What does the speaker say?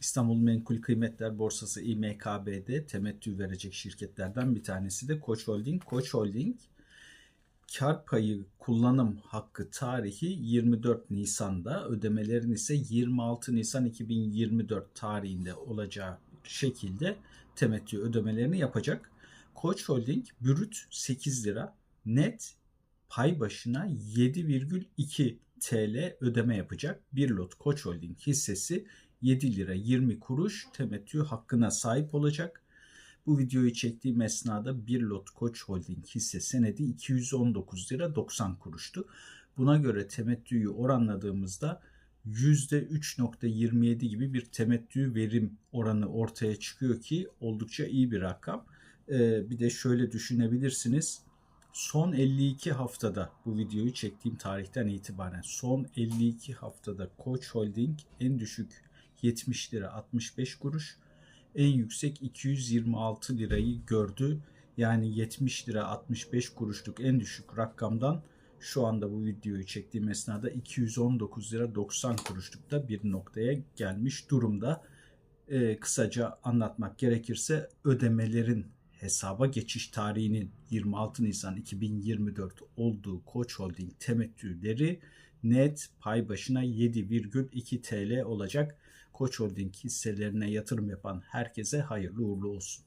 İstanbul Menkul Kıymetler Borsası İMKB'de temettü verecek şirketlerden bir tanesi de Koç Holding. Koç Holding kar payı kullanım hakkı tarihi 24 Nisan'da ödemelerin ise 26 Nisan 2024 tarihinde olacağı şekilde temettü ödemelerini yapacak. Koç Holding brüt 8 lira, net pay başına 7,2 TL ödeme yapacak. Bir lot Koç Holding hissesi 7 lira 20 kuruş temettü hakkına sahip olacak. Bu videoyu çektiğim esnada bir lot Koç Holding hisse senedi 219 lira 90 kuruştu. Buna göre temettüyü oranladığımızda %3.27 gibi bir temettü verim oranı ortaya çıkıyor ki oldukça iyi bir rakam. Ee, bir de şöyle düşünebilirsiniz. Son 52 haftada bu videoyu çektiğim tarihten itibaren son 52 haftada Koç Holding en düşük 70 lira 65 kuruş en yüksek 226 lirayı gördü. Yani 70 lira 65 kuruşluk en düşük rakamdan şu anda bu videoyu çektiğim esnada 219 lira 90 kuruşlukta bir noktaya gelmiş durumda. Ee, kısaca anlatmak gerekirse ödemelerin hesaba geçiş tarihinin 26 Nisan 2024 olduğu Koç Holding temettüleri net pay başına 7,2 TL olacak. Koç Holding hisselerine yatırım yapan herkese hayırlı uğurlu olsun.